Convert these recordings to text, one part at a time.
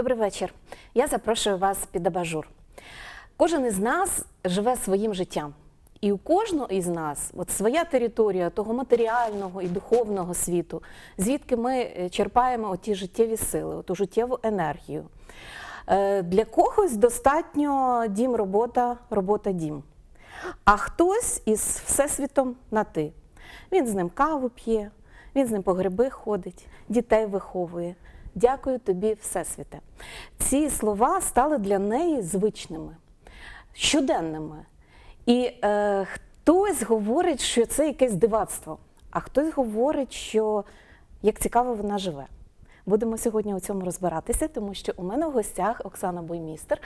Добрий вечір. Я запрошую вас під абажур. Кожен із нас живе своїм життям. І у кожного із нас от своя територія того матеріального і духовного світу, звідки ми е, черпаємо оті життєві сили, ту життєву енергію. Е, Для когось достатньо дім, робота, робота, дім. А хтось із всесвітом на ти. Він з ним каву п'є, він з ним по гриби ходить, дітей виховує. Дякую тобі, Всесвіте. Ці слова стали для неї звичними, щоденними. І е, хтось говорить, що це якесь дивацтво, а хтось говорить, що як цікаво вона живе. Будемо сьогодні у цьому розбиратися, тому що у мене в гостях Оксана Боймістер.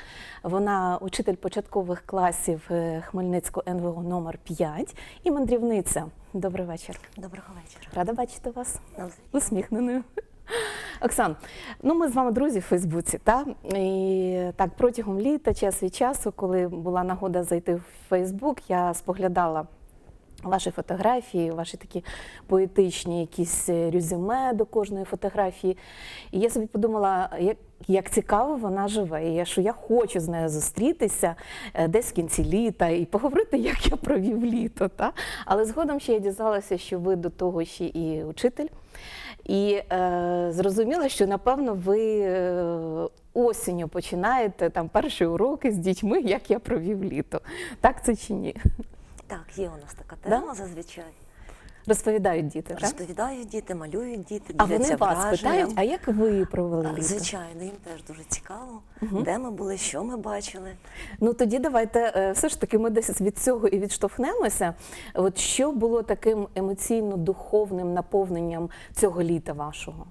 Вона учитель початкових класів е, Хмельницького НВО номер 5 і мандрівниця. Добрий вечір. Доброго вечора. Рада бачити вас усміхненою. Оксан, ну ми з вами друзі в Фейсбуці, та? І так протягом літа, час від часу, коли була нагода зайти в Фейсбук, я споглядала ваші фотографії, ваші такі поетичні якісь резюме до кожної фотографії. І я собі подумала, як, як цікаво вона живе, і що я хочу з нею зустрітися е, десь в кінці літа і поговорити, як я провів літо. Та? Але згодом ще я дізналася, що ви до того ще і учитель. І е, зрозуміла, що напевно ви е, осінню починаєте там перші уроки з дітьми, як я провів літо. Так це чи ні? Так, є у нас така Да? тема зазвичай. Розповідають діти, так? Розповідають діти, малюють діти, А діляться вони вас враженням. питають, а як ви провели літо? Звичайно, їм теж дуже цікаво, де ми були, що ми бачили. Ну тоді давайте е, все ж таки ми десь від цього і відштовхнемося. От що було таким емоційно-духовним наповненням цього літа вашого?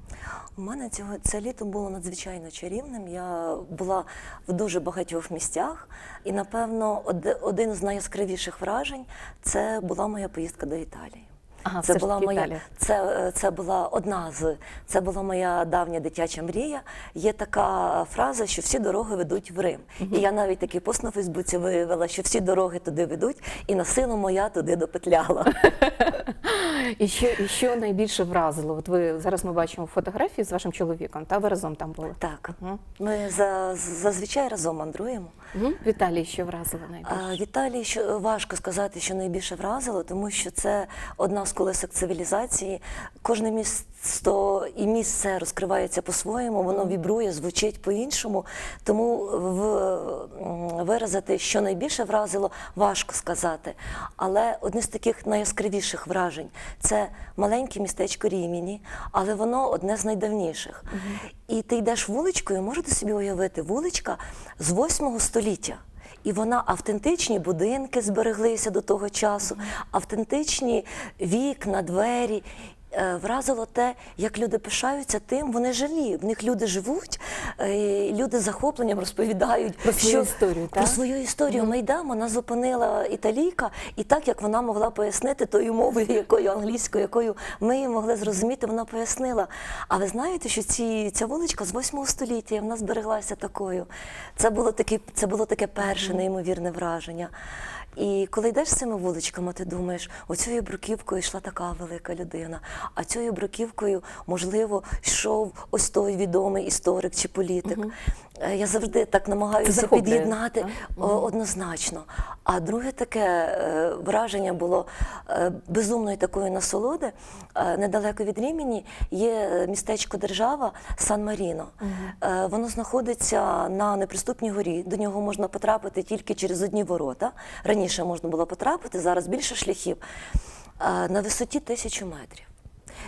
У мене цього це літо було надзвичайно чарівним. Я була в дуже багатьох місцях, і напевно один з найяскравіших вражень це була моя поїздка до Італії. Ага, це була моя Італія. це, е, це була одна з це була моя давня дитяча мрія. Є така фраза, що всі дороги ведуть в Рим. І я навіть такий пост на Фейсбуці виявила, що всі дороги туди ведуть, і на силу моя туди допетляла. І що, і що найбільше вразило? От ви зараз ми бачимо фотографії з вашим чоловіком, та ви разом там були. Так, Мгм. ми за, зазвичай разом мандруємо. Угу. Віталій, що вразило найбільше? Віталій, що важко сказати, що найбільше вразило, тому що це одна з колесок цивілізації. Кожне місто і місце розкривається по-своєму, воно вібрує, звучить по-іншому. Тому в, виразити, що найбільше вразило, важко сказати. Але одне з таких найяскравіших вражень це маленьке містечко Ріміні, але воно одне з найдавніших. І ти йдеш вуличкою, можете собі уявити, вуличка з 8 століття. І вона автентичні будинки збереглися до того часу, автентичні вікна, двері. Е, Вразило те, як люди пишаються тим, вони живі. В них люди живуть, е, люди з захопленням розповідають Про свою історію, про так? свою історію. Ми йдемо, нас зупинила італійка, і так як вона могла пояснити тою мовою, якою англійською, якою ми її могли зрозуміти, вона пояснила. А ви знаєте, що ці, ця вуличка з 8 століття вона збереглася такою. Це було таке, це було таке перше неймовірне враження. І коли йдеш цими вуличками, ти думаєш, оцією бруківкою йшла така велика людина, а цією бруківкою, можливо, йшов ось той відомий історик чи політик. Е, Я завжди так намагаюся під'єднати так? однозначно. А друге таке е, враження було е, безумної такої насолоди. Е, Недалеко від Рімені є е, містечко держава Сан-Маріно. Е, Воно знаходиться на неприступній горі. До нього можна потрапити тільки через одні ворота. Раніше можна було потрапити, зараз більше шляхів. Е, На висоті тисячу метрів.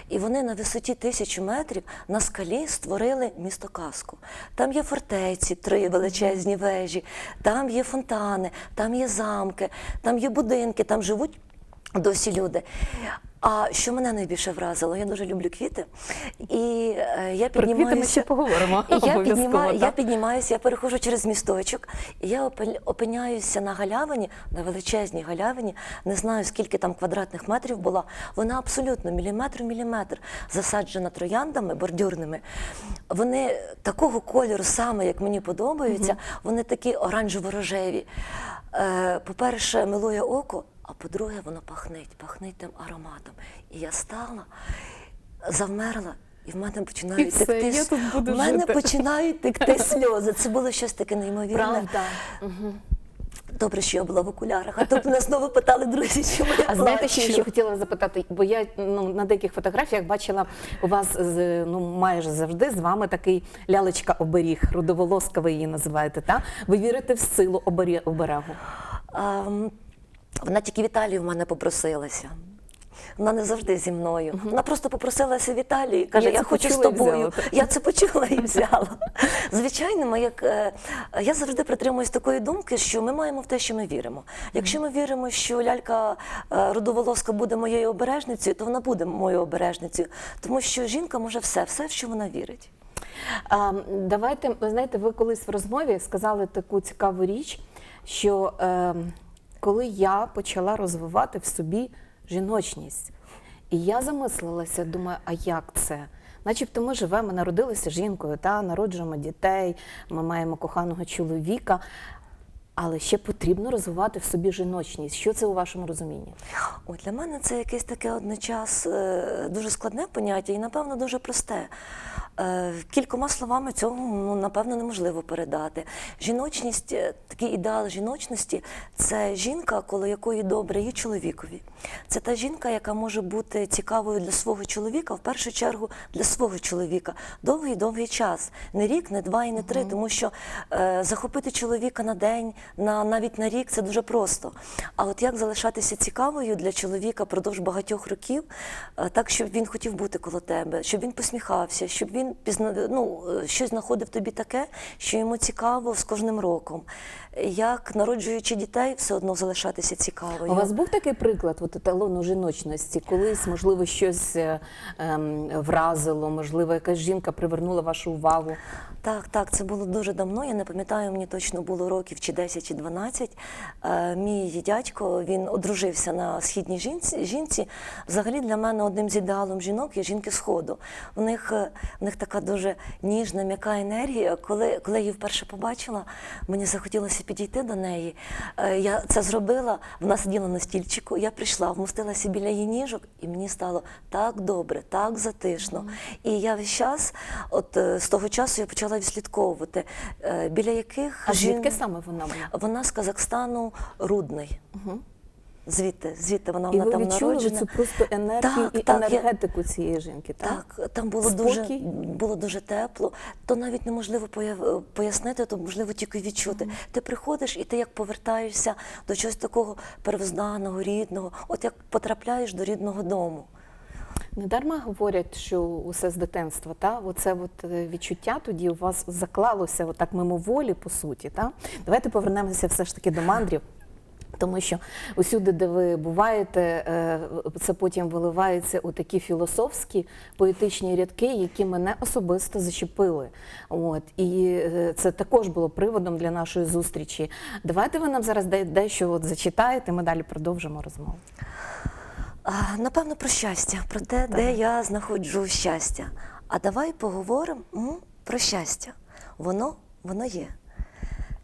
І вони на висоті тисячу метрів на скалі створили місто казку. Там є фортеці, три величезні вежі, там є фонтани, там є замки, там є будинки, там живуть досі люди. А що мене найбільше вразило? Я дуже люблю квіти. І е, я Про квіти ми піднімаюся. ще поговоримо. І я, піднімаю, я піднімаюся, я переходжу через місточок, і я опиняюся на галявині, на величезній галявині. Не знаю, скільки там квадратних метрів була. Вона абсолютно міліметр в міліметр засаджена трояндами бордюрними. Вони такого кольору, саме як мені подобаються, вони такі оранжево-рожеві. Е, По-перше, милує око, а по-друге, воно пахнить, пахнить тим ароматом. І я стала, завмерла І в мене починають І все, текти. я тут в мене жити. починають текти сльози. Це було щось таке неймовірне. Правда. Добре, що я була в окулярах, а то б мене знову питали друзі, чому я А знаєте, що я ще хотіла запитати? Бо я ну, на деяких фотографіях бачила у вас з- ну, майже завжди з вами такий лялечка-оберіг, рудоволоска ви її називаєте, та? Ви вірите в силу оберегу? Вона тільки в Італію в мене попросилася. Вона не завжди зі мною. Вона просто попросилася в Італії. Каже, Я я, хочу з тобою. Я це почула і взяла. Звичайно, як е, я завжди притримуюсь такої думки, що ми маємо в те, що ми віримо. Якщо ми віримо, що лялька е, родоволоска буде моєю обережницею, то вона буде моєю обережницею, тому що жінка може все, все, в що вона вірить. А, давайте, ви знаєте, ви колись в розмові сказали таку цікаву річ, що е, коли я почала розвивати в собі жіночність, і я замислилася, думаю, а як це? Начебто ми живемо, народилися жінкою, та народжуємо дітей, ми маємо коханого чоловіка, але ще потрібно розвивати в собі жіночність. Що це у вашому розумінні? Ой, для мене це якесь таке одночас е, дуже складне поняття і, напевно, дуже просте. Е, Кількома словами цього ну, напевно неможливо передати. Жіночність, е, такий ідеал жіночності це жінка, коло якої добре і чоловікові. Це та жінка, яка може бути цікавою для свого чоловіка, в першу чергу для свого чоловіка. Довгий довгий час. Не рік, не два і не три, тому що е, захопити чоловіка на день, на навіть на рік це дуже просто. А от як залишатися цікавою для чоловіка продовж багатьох років, е, так щоб він хотів бути коло тебе, щоб він посміхався, щоб він пізна... ну, е, щось знаходив тобі таке, що йому цікаво з кожним роком. Як народжуючи дітей, все одно залишатися цікавою. У вас був такий приклад от, еталону жіночності? Колись, можливо, щось е, ем, вразило, можливо, якась жінка привернула вашу увагу. Так, так, це було дуже давно. Я не пам'ятаю, мені точно було років чи 10, чи 12. Е, Мій дядько він одружився на східній жінці. жінці. Взагалі для мене одним з ідеалом жінок є жінки сходу. В них, е, в них така дуже ніжна, м'яка енергія. Коли, коли я її вперше побачила, мені захотілося підійти до неї. Е, Я це зробила, вона сиділа на стільчику. Я прийшла, вмостилася біля її ніжок, і мені стало так добре, так затишно. І я весь час, от е, з того часу, я почала відслідковувати, е, біля яких А жін- звідки саме вона була? вона з Казахстану Рудний. Звідти, звідти вона, І вона ви там народжена. цю просто енергію Так, і так, я- енергетику цієї жінки, так? Так, там було дуже, було дуже тепло. То навіть неможливо пояснити, то можливо тільки відчути. Ти приходиш і ти як повертаєшся до чогось такого первозданого, рідного, от як потрапляєш до рідного дому. Недарма говорять, що усе з дитинства, та? Оце от е, відчуття тоді у вас заклалося отак мимоволі, по суті. Та? Давайте повернемося все ж таки до мандрів. Тому що усюди, де ви буваєте, е, це потім виливається у такі філософські поетичні рядки, які мене особисто зачепили. От і е, це також було приводом для нашої зустрічі. Давайте ви нам зараз дещо от зачитаєте. Ми далі продовжимо розмову. Напевно, про щастя, про те, де я знаходжу щастя. А давай поговоримо про щастя. Воно, воно є.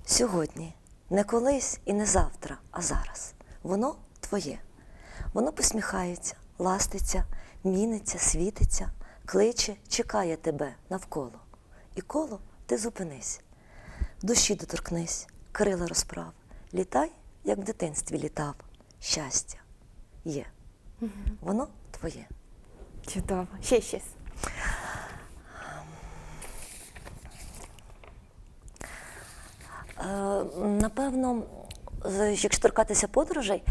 Сьогодні, не колись і не завтра, а зараз. Воно твоє. Воно посміхається, ластиться, міниться, світиться, кличе, чекає тебе навколо. І коло ти зупинись. Душі доторкнись, крила розправ. Літай, як в дитинстві літав. Щастя є. Воно твоє. Чудово. Ще щось. Напевно, якщо торкатися подорожей,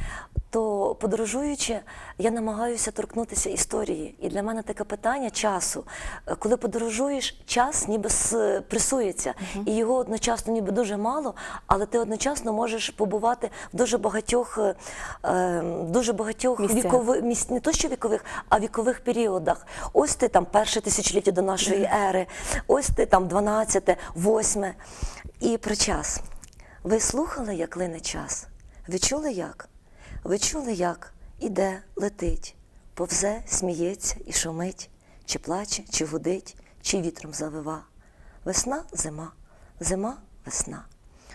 то подорожуючи, я намагаюся торкнутися історії. І для мене таке питання часу. Е, Коли подорожуєш, час ніби пресується, і його одночасно ніби дуже мало, але ти одночасно можеш побувати в дуже багатьох, е, е, дуже багатьох вікових місць, не то що вікових, а вікових періодах. Ось ти там перше тисячоліття до нашої ери, ось ти там 12, 8. І про час. Ви слухали, як лине час? Ви чули як? Ви чули, як іде, летить, повзе, сміється і шумить, чи плаче, чи гудить, чи вітром завива. Весна зима, зима весна.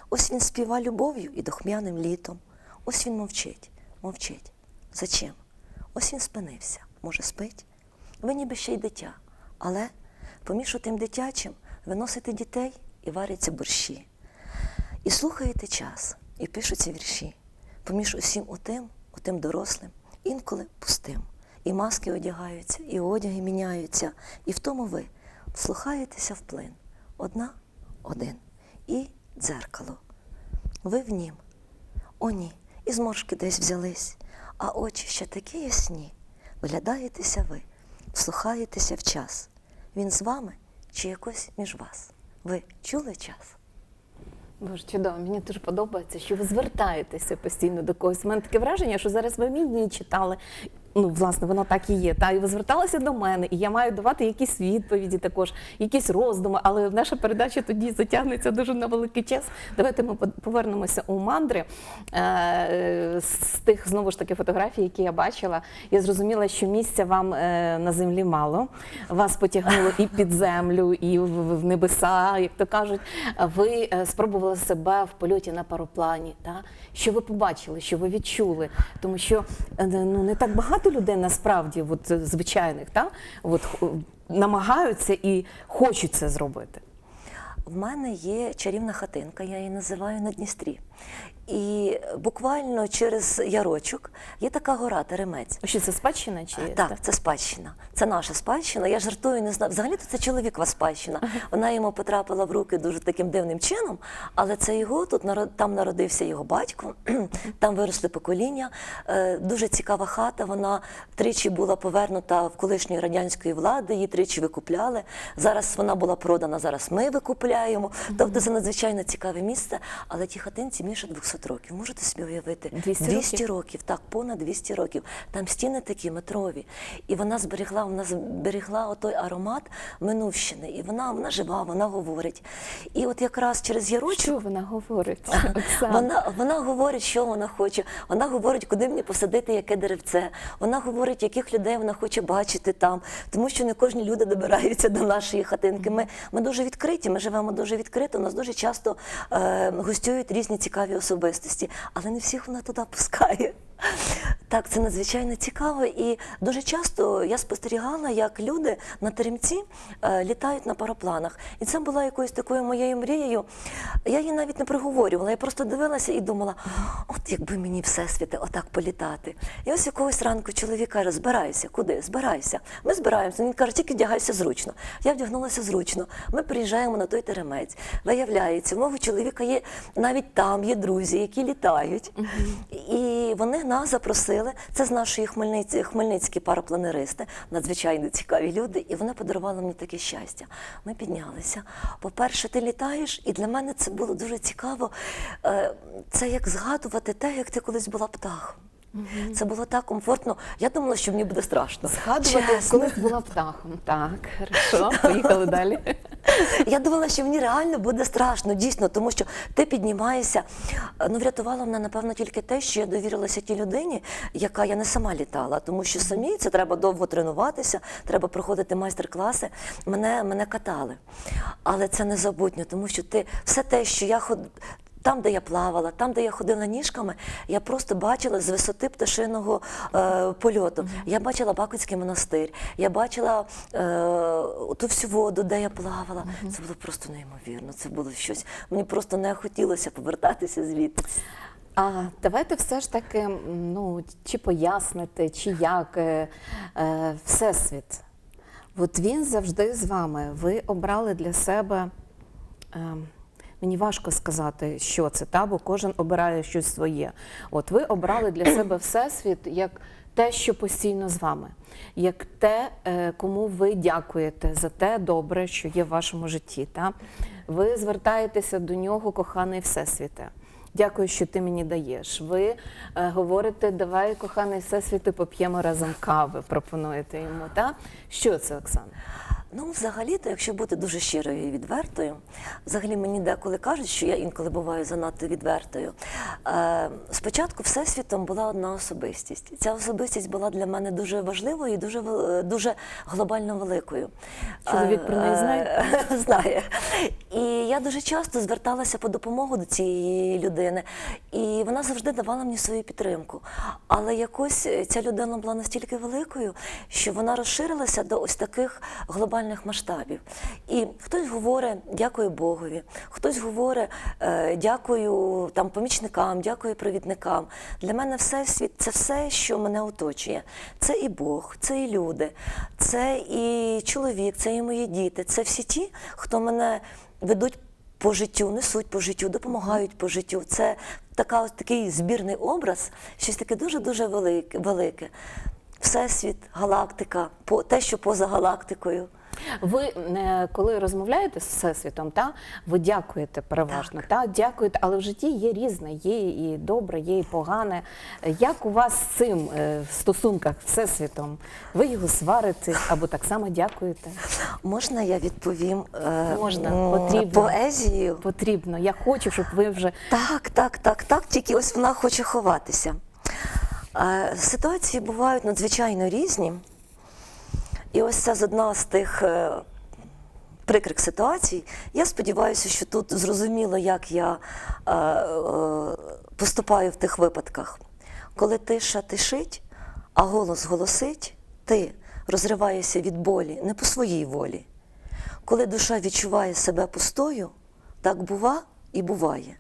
Ось він співа любов'ю і дохмяним літом. Ось він мовчить, мовчить. Зачем? Ось він спинився, може, спить. Ви ніби ще й дитя, Але поміж тим дитячим виносите дітей і варяться борщі. І слухаєте час, і пишуться вірші. Поміж усім отим, отим дорослим, інколи пустим. І маски одягаються, і одяги міняються, і в тому ви вслухаєтеся в плин. Одна, один. І дзеркало. Ви в нім. О, ні, і зморшки десь взялись, а очі ще такі ясні. Вглядаєтеся ви, вслухаєтеся в час. Він з вами чи якось між вас. Ви чули час? Боже, чудово, мені дуже подобається, що ви звертаєтеся постійно до когось. У мене таке враження, що зараз ви мені читали. Ну, власне, воно так і є. Та і ви зверталися до мене, і я маю давати якісь відповіді, також якісь роздуми. Але наша передача тоді затягнеться дуже на великий час. Давайте ми по- повернемося у мандри. Е, З тих знову ж таки фотографій, які я бачила, я зрозуміла, що місця вам е, на землі мало. Вас потягнуло і під землю, і в, в небеса, як то кажуть. Ви е, спробували себе в польоті на пароплані. Та? Що ви побачили, що ви відчули? Тому що е, ну, не так багато людей насправді, от, е, звичайних, та? От, намагаються і хочуть це зробити. В мене є чарівна хатинка, я її називаю на Дністрі. І буквально через ярочок є така гора Теремець. Що це спадщина? Чи Так, це спадщина. Це наша спадщина. Я жартую, не знаю. Взагалі-то це чоловікова спадщина. Вона йому потрапила в руки дуже таким дивним чином, але це його тут там народився його батько, там виросли покоління. Е, Дуже цікава хата. Вона тричі була повернута в колишньої радянської влади, її тричі викупляли. Зараз вона була продана, зараз ми викупляємо. Тобто це надзвичайно цікаве місце. Але ті хатинці більше 200 років. Можете собі уявити? 200 років? років, так, понад 200 років. Там стіни такі метрові. І вона зберегла, вона зберегла отой аромат минувщини. І вона, вона жива, вона говорить. І от якраз через ярочок Що вона говорить? Оксана? вона, вона говорить, що вона хоче. Вона говорить, куди мені посадити яке деревце. Вона говорить, яких людей вона хоче бачити там. Тому що не кожні люди добираються до нашої хатинки. Ми, ми дуже відкриті, ми живемо дуже відкрито. У нас дуже часто е, гостюють різні цікаві особистості, але не всіх вона туди пускає. Так, це надзвичайно цікаво. І дуже часто я спостерігала, як люди на теремці е, літають на парапланах. І це була якоюсь такою моєю мрією. Я її навіть не приговорювала. Я просто дивилася і думала, от якби мені всесвіти отак політати. І ось якогось ранку чоловік каже, збирайся, куди? Збирайся. Ми збираємося. Він каже, тільки вдягайся зручно. Я вдягнулася зручно. Ми приїжджаємо на той теремець. Виявляється, у мого чоловіка є навіть там є друзі, які літають. І вони нас запросили. Це з нашої Хмельниці, хмельницькі парапланеристи, надзвичайно цікаві люди, і вони подарували мені таке щастя. Ми піднялися. По-перше, ти літаєш, і для мене це було дуже цікаво. Е, Це як згадувати те, як ти колись була птахом. Це було так комфортно. Я думала, що мені буде страшно. Згадувати, Чесно. колись була птахом. Так, хорошо, поїхали далі. Я думала, що мені реально буде страшно, дійсно, тому що ти піднімаєшся. Ну, врятувало мене, напевно, тільки те, що я довірилася тій людині, яка я не сама літала, тому що самі це треба довго тренуватися, треба проходити майстер-класи. Мене, мене катали. Але це незабутньо, тому що ти все те, що я ход. Там, де я плавала, там, де я ходила ніжками, я просто бачила з висоти пташиного е, польоту. Я бачила Бакутський монастир, я бачила е, ту всю воду, де я плавала. Це було просто неймовірно. Це було щось. Мені просто не хотілося повертатися звідти. А давайте все ж таки, ну, чи поясните, чи як е, е, Всесвіт. От він завжди з вами. Ви обрали для себе. Е, Мені важко сказати, що це, та, бо кожен обирає щось своє. От ви обрали для себе Всесвіт як те, що постійно з вами, як те, е, кому ви дякуєте за те добре, що є в вашому житті. Та? Ви звертаєтеся до нього, коханий Всесвіте. Дякую, що ти мені даєш. Ви е, говорите, давай, коханий всесвіти, поп'ємо разом кави, пропонуєте йому. Та? Що це, Оксана? Ну, взагалі-то, якщо бути дуже щирою і відвертою, взагалі мені деколи кажуть, що я інколи буваю занадто відвертою. Е, спочатку всесвітом була одна особистість. Ця особистість була для мене дуже важливою і дуже, дуже глобально великою. Чоловік про неї знає? Е, Знає. І я дуже часто зверталася по допомогу до цієї людини, і вона завжди давала мені свою підтримку. Але якось ця людина була настільки великою, що вона розширилася до ось таких глобальних масштабів. І хтось говорить дякую Богові, хтось говорить е, дякую там помічникам, дякую провідникам. Для мене всесвіт це все, що мене оточує. Це і Бог, це і люди, це і чоловік, це і мої діти. Це всі ті, хто мене ведуть по життю, несуть по життю, допомагають по життю. Це така, такий збірний образ, щось таке дуже-дуже велике. велике. Всесвіт, галактика, те, що поза галактикою. Ви е, коли розмовляєте з всесвітом, та ви дякуєте переважно, та дякуєте, але в житті є різне, є і добре, є і погане. Як у вас з цим е, в стосунках з всесвітом? Ви його сварите або так само дякуєте? Можна я відповім е, Можна, потрібно. поезією? Потрібно. Я хочу, щоб ви вже Так, так, так, так, тільки ось вона хоче ховатися. Ситуації бувають надзвичайно різні. І ось це з одна з тих е, прикрих ситуацій. Я сподіваюся, що тут зрозуміло, як я е, е, поступаю в тих випадках. Коли тиша тишить, а голос голосить, ти розриваєшся від болі не по своїй волі. Коли душа відчуває себе пустою, так бува і буває.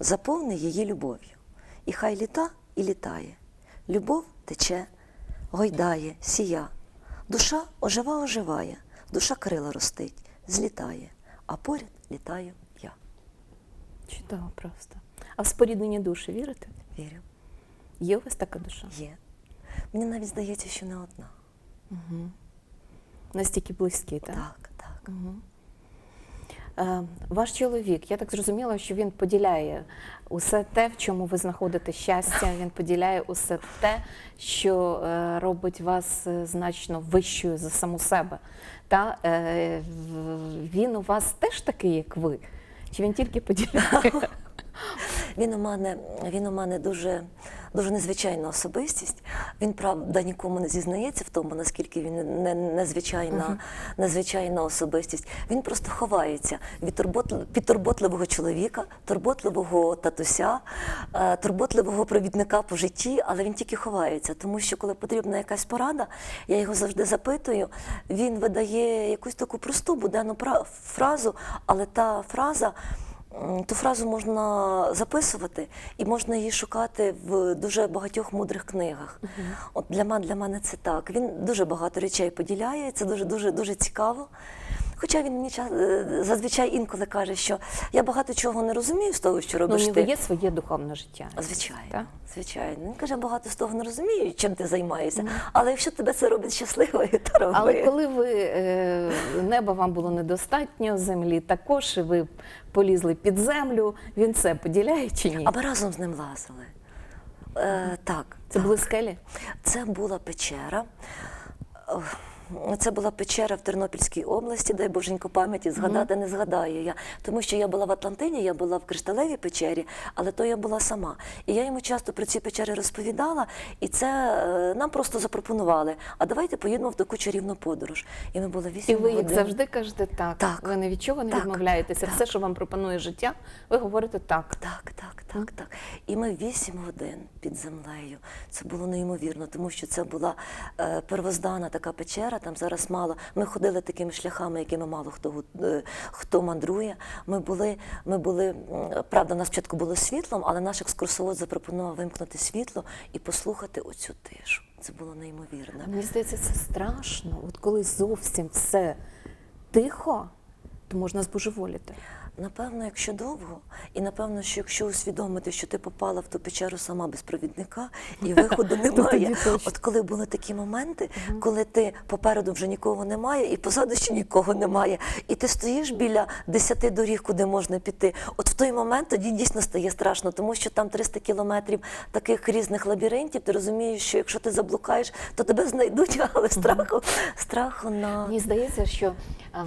Заповни її любов'ю. І хай літа і літає. Любов тече, гойдає, сія. Душа ожива оживає, душа крила ростить, злітає, а поряд літаю я. чудово просто. А в споріднення душі вірите? Вірю, Є у вас така душа? є. Мені навіть здається, що не одна. Настільки близькі, так? Так, так. Е, Ваш чоловік, я так зрозуміла, що він поділяє усе те, в чому ви знаходите щастя. Він поділяє усе те, що е, робить вас е, значно вищою за саму себе. Та е, він у вас теж такий, як ви? Чи він тільки поділяє? Він у мене, він у мене дуже, дуже незвичайна особистість. Він правда нікому не зізнається в тому, наскільки він не, незвичайна, незвичайна особистість. Він просто ховається від турбот, підтурботливого чоловіка, турботливого татуся, е, турботливого провідника по житті, але він тільки ховається, тому що коли потрібна якась порада, я його завжди запитую. Він видає якусь таку просту буденну фразу, але та фраза. Ту фразу можна записувати і можна її шукати в дуже багатьох мудрих книгах. От для мене, для мене це так. Він дуже багато речей поділяє, це дуже дуже дуже цікаво. Хоча він мені ча- е, зазвичай інколи каже, що я багато чого не розумію з того, що Ну, робиш нього ти. є своє духовне життя. Звичайно, Так? звичайно. Він каже, багато з того не розумію, чим ти займаєшся. Але якщо тебе це робить щасливою, то роби. Але коли ви е, неба вам було недостатньо, землі також, і ви полізли під землю, він це поділяє чи ні? А ми разом з ним лазили. Е, так. Це були скелі? Це була печера. Це була печера в Тернопільській області, дай боженько пам'яті, згадати не згадаю я. Тому що я була в Атлантині, я була в Кришталевій печері, але то я була сама. І я йому часто про ці печери розповідала, і це е, нам просто запропонували. А давайте поїдемо в таку чарівну подорож. І ми були І вісім ви як годин. завжди кажете так. Так. Ви ні від чого не Так. відмовляєтеся. Так. Все, що вам пропонує життя, ви говорите так. Так, так, так, так. І ми вісім годин під землею. Це було неймовірно, тому що це була е, первоздана така печера. Там зараз мало. Ми ходили такими шляхами, якими мало хто е, хто мандрує. Ми були, ми були, правда, у нас спочатку було світлом, але наш екскурсовод запропонував вимкнути світло і послухати оцю тишу. Це було неймовірно. Мені здається, це страшно. От коли зовсім все тихо, то можна збожеволіти. Напевно, якщо довго, і напевно, що якщо усвідомити, що ти попала в ту печеру сама без провідника і виходу немає. От коли були такі моменти, коли ти попереду вже нікого немає, і позаду ще нікого немає, і ти стоїш біля десяти доріг, куди можна піти. От в той момент тоді дійсно стає страшно, тому що там 300 кілометрів таких різних лабіринтів. Ти розумієш, що якщо ти заблукаєш, то тебе знайдуть, але страху, страху на Мені здається, що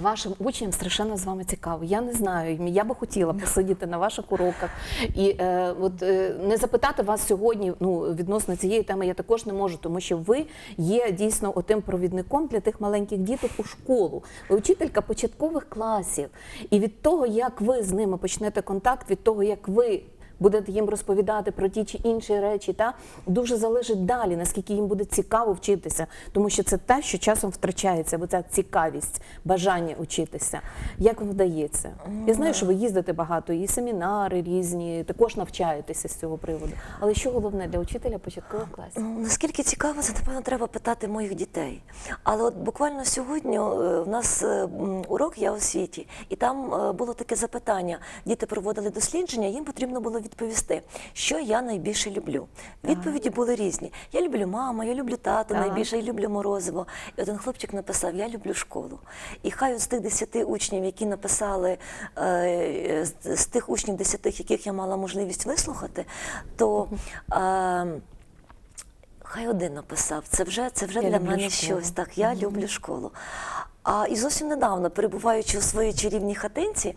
вашим учням страшенно з вами цікаво. Я не знаю, я би хотіла посидіти на ваших уроках і е, от е, не запитати вас сьогодні. Ну відносно цієї теми я також не можу, тому що ви є дійсно отим провідником для тих маленьких діток у школу. Ви учителька початкових класів, і від того, як ви з ними почнете контакт, від того, як ви буде їм розповідати про ті чи інші речі, та дуже залежить далі, наскільки їм буде цікаво вчитися, тому що це те, що часом втрачається, бо ця цікавість, бажання вчитися. Як вам вдається? Я знаю, що ви їздите багато, і семінари різні, також навчаєтеся з цього приводу. Але що головне для учителя початкових класів? Ну, наскільки цікаво, це напевно треба питати моїх дітей. Але от буквально сьогодні е, в нас е, урок я світі, і там е, було таке запитання. Діти проводили дослідження, їм потрібно було відповісти, що я найбільше люблю. Відповіді були різні. Я люблю маму, я люблю тату, найбільше я люблю морозиво. І один хлопчик написав: Я люблю школу. І хай з тих десяти учнів, які написали е, з, тих учнів десятих, яких я мала можливість вислухати, то. Е, Хай один написав. Це вже, це вже Я для мене школу. щось. Так, я люблю школу. А і зовсім недавно, перебуваючи у своїй чарівній хатинці,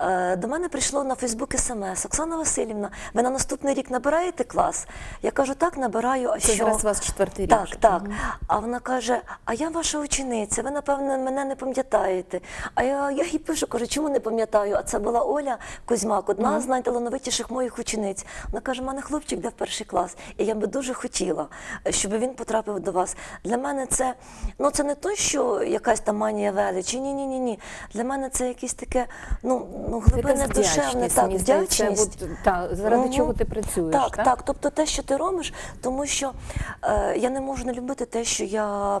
е, до мене прийшло на Фейсбук смс. Оксана Васильівна, ви на наступний рік набираєте клас? Я кажу, так, набираю. А Це що? зараз у вас четвертий рік. Так, вже. так. А вона каже: А я ваша учениця, ви, напевне, мене не пам'ятаєте. А я, я їй пишу, кажу, чому не пам'ятаю? А це була Оля Кузьмак, одна з найталановитіших моїх учениць. Вона каже, в мене хлопчик йде в перший клас, і я би дуже хотіла, щоб він потрапив до вас. Для мене це ну це не то, що якась там манія величі. Ні, ні, ні, ні. Для мене це якесь таке, ну, ну глибинне душевне, так, мені вдячність. от, та, заради Мгм. чого ти працюєш. Так, так, Тобто те, що ти робиш, тому що е, я не можу не любити те, що я е,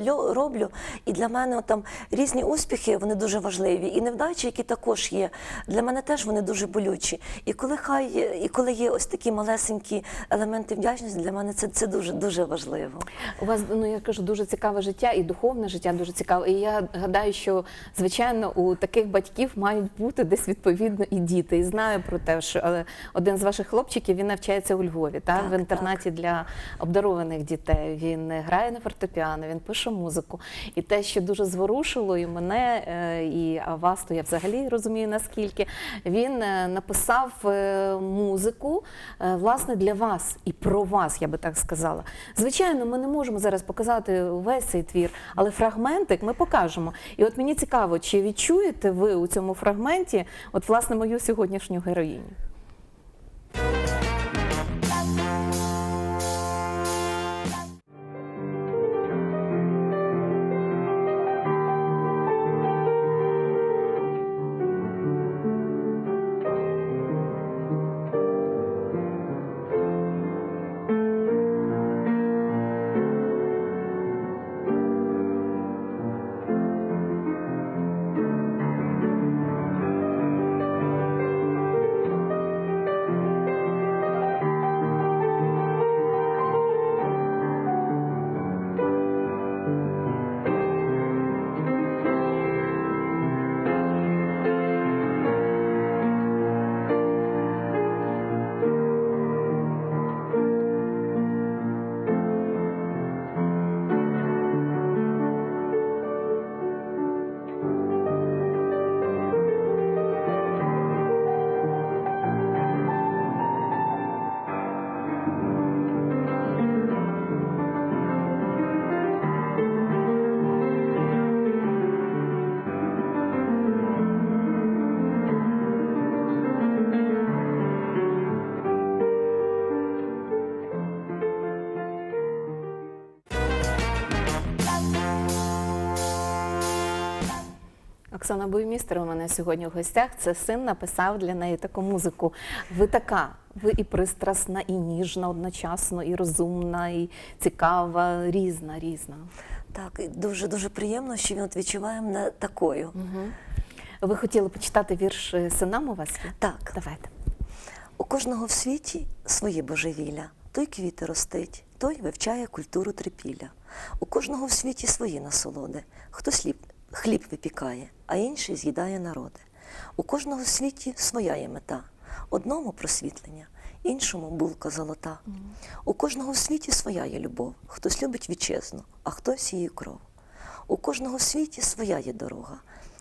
лю- роблю. І для мене там різні успіхи вони дуже важливі. І невдачі, які також є, для мене теж вони дуже болючі. І коли хай і коли є ось такі малесенькі елементи вдячності, для мене це, це дуже дуже важливо. У вас ну я кажу, дуже цікаве життя і духовне життя дуже цікаве. І я гадаю, що звичайно у таких батьків мають бути десь відповідно і діти. І знаю про те, що один з ваших хлопчиків він навчається у Львові, та Так, в інтернаті для обдарованих дітей. Він грає на фортепіано, він пише музику. І те, що дуже зворушило і мене, е, і вас, то я взагалі розумію наскільки він е, написав е, музику власне для вас і про вас, я би так сказала. Звичайно, ми не можемо зараз показати весь цей твір, але фрагментик ми покажемо. І от мені цікаво, чи відчуєте ви у цьому фрагменті, от власне мою сьогоднішню героїню? Оксана Буймістер у мене сьогодні в гостях. Це син написав для неї таку музику. Ви така, ви і пристрасна, і ніжна одночасно, і розумна, і цікава, різна, різна. Так, і дуже дуже приємно, що він от відчуває мене такою. Ви хотіли почитати вірш е, синам у вас? Так. Давайте. У кожного в світі своє божевілля. Той квіти ростить, той вивчає культуру трипілля. У кожного в світі свої насолоди. Хтось хліб, хліб випікає, а інший з'їдає народи. У кожного в світі своя є мета. Одному просвітлення, іншому булка золота. У кожного в світі своя є любов. Хтось любить вітчизну, а хтось її кров. У кожного в світі своя є дорога.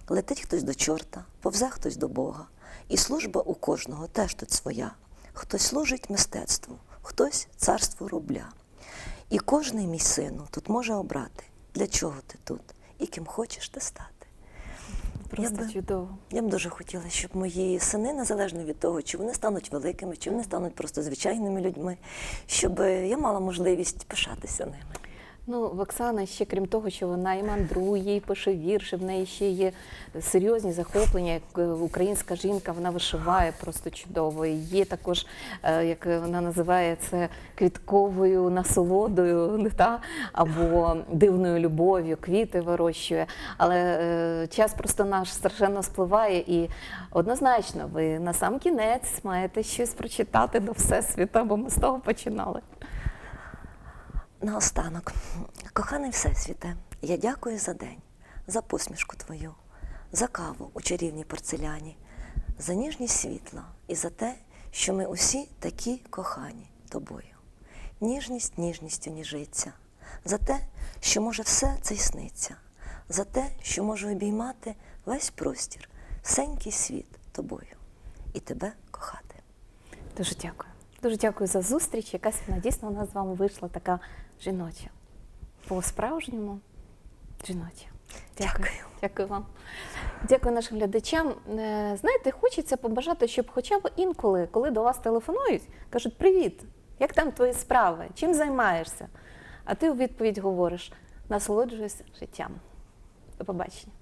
Летить хтось до чорта, повзе хтось до Бога. І служба у кожного теж тут своя. Хтось служить мистецтву, хтось царству рубля. І кожний мій сину тут може обрати, для чого ти тут і ким хочеш ти стати. Просто би- чудово. Я б дуже хотіла, щоб мої сини, незалежно від того, чи вони стануть великими, чи вони стануть просто звичайними людьми, щоб я мала можливість пишатися ними. Ну, в Оксани ще крім того, що вона і мандрує, і пише вірші, в неї ще є серйозні захоплення, як е, українська жінка, вона вишиває просто чудово. І є також, е, як вона називає це, квітковою насолодою, та? або дивною любов'ю, квіти вирощує. Але е, час просто наш страшенно спливає, і однозначно ви на сам кінець маєте щось прочитати до Всесвіта, бо ми з того починали. Наостанок, коханий Всесвіте, я дякую за день, за посмішку твою, за каву у чарівній порцеляні, за ніжність світла і за те, що ми усі такі кохані тобою. Ніжність ніжністю ніжиться, за те, що може все це й сниться, за те, що можу обіймати весь простір, всенький світ тобою і тебе кохати. Дуже дякую. Дуже дякую за зустріч. Якась вона дійсно у нас з вами вийшла така жіноча. По-справжньому жіноча. Дякую. Дякую вам. Дякую нашим глядачам. Е, Знаєте, хочеться побажати, щоб хоча б інколи, коли до вас телефонують, кажуть: Привіт! Як там твої справи? Чим займаєшся? А ти у відповідь говориш: насолоджуюсь життям. До побачення.